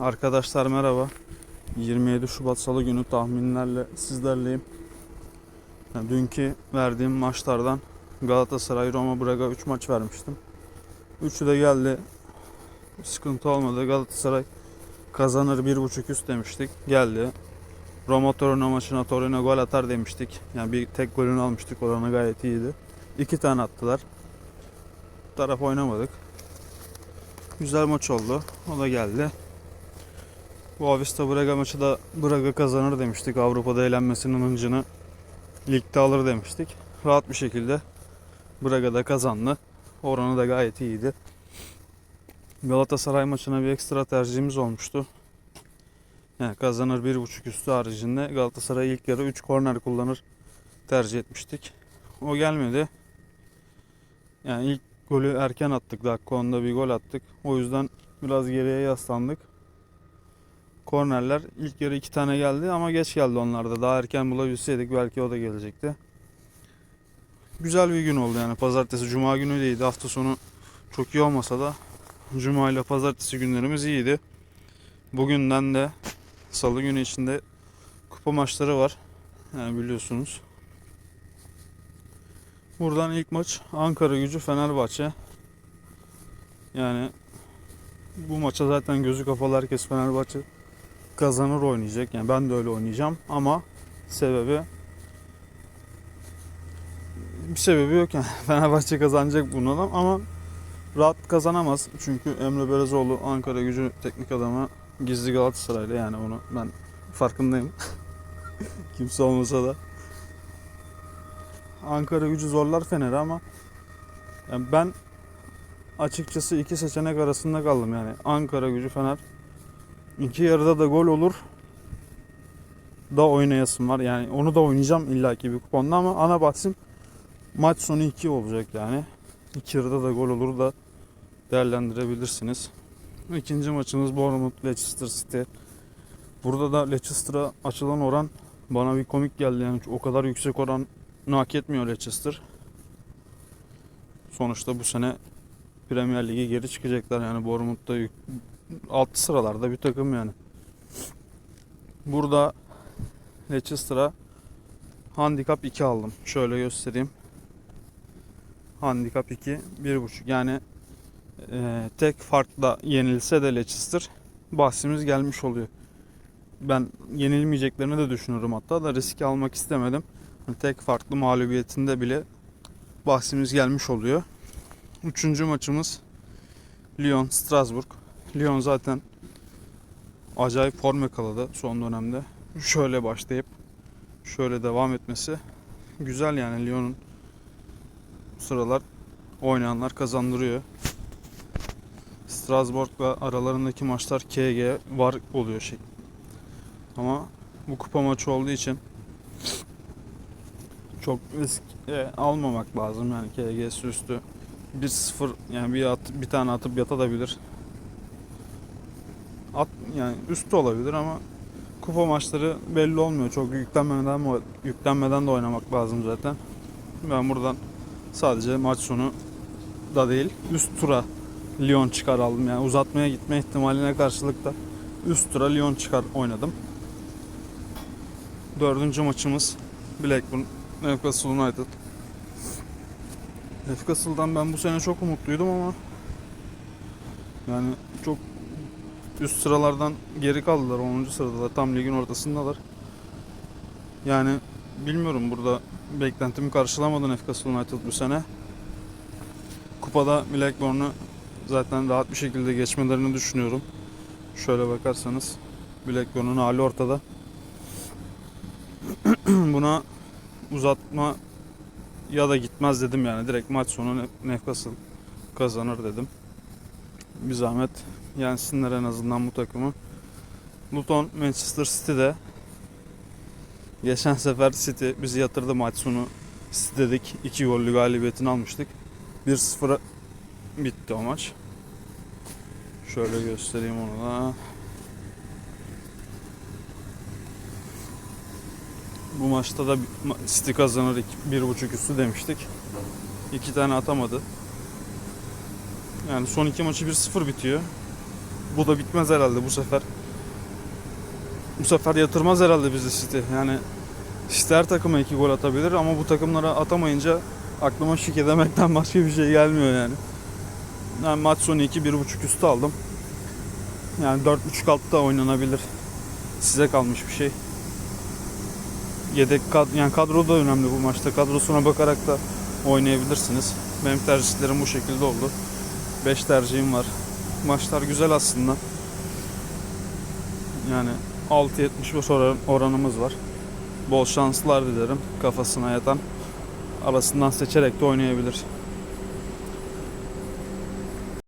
Arkadaşlar merhaba. 27 Şubat Salı günü tahminlerle sizlerleyim. Dünkü verdiğim maçlardan Galatasaray, Roma, Braga 3 maç vermiştim. Üçü de geldi. Sıkıntı olmadı. Galatasaray kazanır 1.5 üst demiştik. Geldi. Roma Torino maçına Torino gol atar demiştik. Yani bir tek golünü almıştık. Oranı gayet iyiydi. İki tane attılar. Bu taraf oynamadık. Güzel maç oldu. O da geldi. Bu Avista Braga maçı da Braga kazanır demiştik. Avrupa'da eğlenmesinin hıncını ligde alır demiştik. Rahat bir şekilde Braga'da kazandı. Oranı da gayet iyiydi. Galatasaray maçına bir ekstra tercihimiz olmuştu. Yani kazanır 1.5 üstü haricinde Galatasaray ilk yarı 3 korner kullanır tercih etmiştik. O gelmedi. Yani ilk golü erken attık. Dakika 10'da bir gol attık. O yüzden biraz geriye yaslandık. Kornerler ilk yarı iki tane geldi ama geç geldi onlar da. Daha erken bulabilseydik belki o da gelecekti. Güzel bir gün oldu yani. Pazartesi, cuma günü değildi. Hafta sonu çok iyi olmasa da cuma ile pazartesi günlerimiz iyiydi. Bugünden de salı günü içinde kupa maçları var. Yani biliyorsunuz. Buradan ilk maç Ankara Gücü Fenerbahçe. Yani bu maça zaten gözü kapalı herkes Fenerbahçe kazanır oynayacak. Yani ben de öyle oynayacağım ama sebebi bir sebebi yok yani. Fenerbahçe kazanacak bundan ama rahat kazanamaz. Çünkü Emre Belezoğlu Ankara Gücü teknik adamı gizli Galatasaraylı yani onu ben farkındayım. Kimse olmasa da. Ankara Gücü zorlar Fener'i ama yani ben açıkçası iki seçenek arasında kaldım yani. Ankara Gücü Fener İki yarıda da gol olur da oynayasım var. Yani onu da oynayacağım illaki bir kuponda ama ana bahsim maç sonu 2 olacak yani. İki yarıda da gol olur da değerlendirebilirsiniz. İkinci maçımız Bournemouth Leicester City. Burada da Leicester'a açılan oran bana bir komik geldi yani o kadar yüksek oran hak etmiyor Leicester. Sonuçta bu sene Premier Lig'e geri çıkacaklar yani Bournemouth'ta yük- alt sıralarda bir takım yani. Burada Leicester'a handikap 2 aldım. Şöyle göstereyim. Handikap 2 1.5 yani e, tek farkla yenilse de Leicester bahsimiz gelmiş oluyor. Ben yenilmeyeceklerini de düşünürüm hatta da riski almak istemedim. Hani Tek farklı mağlubiyetinde bile bahsimiz gelmiş oluyor. Üçüncü maçımız Lyon Strasbourg. Lyon zaten acayip form yakaladı son dönemde. Şöyle başlayıp şöyle devam etmesi güzel yani Lyon'un sıralar oynayanlar kazandırıyor. Strasbourg'la aralarındaki maçlar KG var oluyor şey. Ama bu kupa maçı olduğu için çok risk e, almamak lazım yani KG'si üstü 1-0 yani bir at, bir tane atıp yatabilir. At yani üstü olabilir ama kupa maçları belli olmuyor. Çok yüklenmeden yüklenmeden de oynamak lazım zaten. Ben buradan sadece maç sonu da değil üst tura Lyon çıkar aldım. Yani uzatmaya gitme ihtimaline karşılık da üst tura Lyon çıkar oynadım. Dördüncü maçımız Blackburn Newcastle United. Newcastle'dan ben bu sene çok umutluydum ama yani çok üst sıralardan geri kaldılar. 10. sıradalar. Tam ligin ortasındalar. Yani bilmiyorum burada beklentimi karşılamadı Newcastle United bu sene. Kupada Blackburn'u zaten rahat bir şekilde geçmelerini düşünüyorum. Şöyle bakarsanız Blackburn'un hali ortada. Buna uzatma ya da gitmez dedim yani. Direkt maç sonu Ne- Newcastle kazanır dedim. Bir zahmet yensinler en azından bu takımı. Luton Manchester City'de geçen sefer City bizi yatırdı maç sonu City dedik. 2 gollü galibiyetini almıştık. 1-0 bitti o maç. Şöyle göstereyim onu da. Bu maçta da City kazanır 1.5 üstü demiştik. İki tane atamadı. Yani son iki maçı 1-0 bitiyor. Bu da bitmez herhalde bu sefer. Bu sefer yatırmaz herhalde bizi City. Yani City her takıma iki gol atabilir ama bu takımlara atamayınca aklıma şike demekten başka bir şey gelmiyor yani. Yani maç sonu 2 1.5 üstü aldım. Yani 4.5 altta oynanabilir. Size kalmış bir şey. Yedek kad yani kadro da önemli bu maçta. Kadrosuna bakarak da oynayabilirsiniz. Benim tercihlerim bu şekilde oldu. 5 tercihim var. Maçlar güzel aslında. Yani 6.75 oran, oranımız var. Bol şanslar dilerim kafasına yatan. Arasından seçerek de oynayabilir.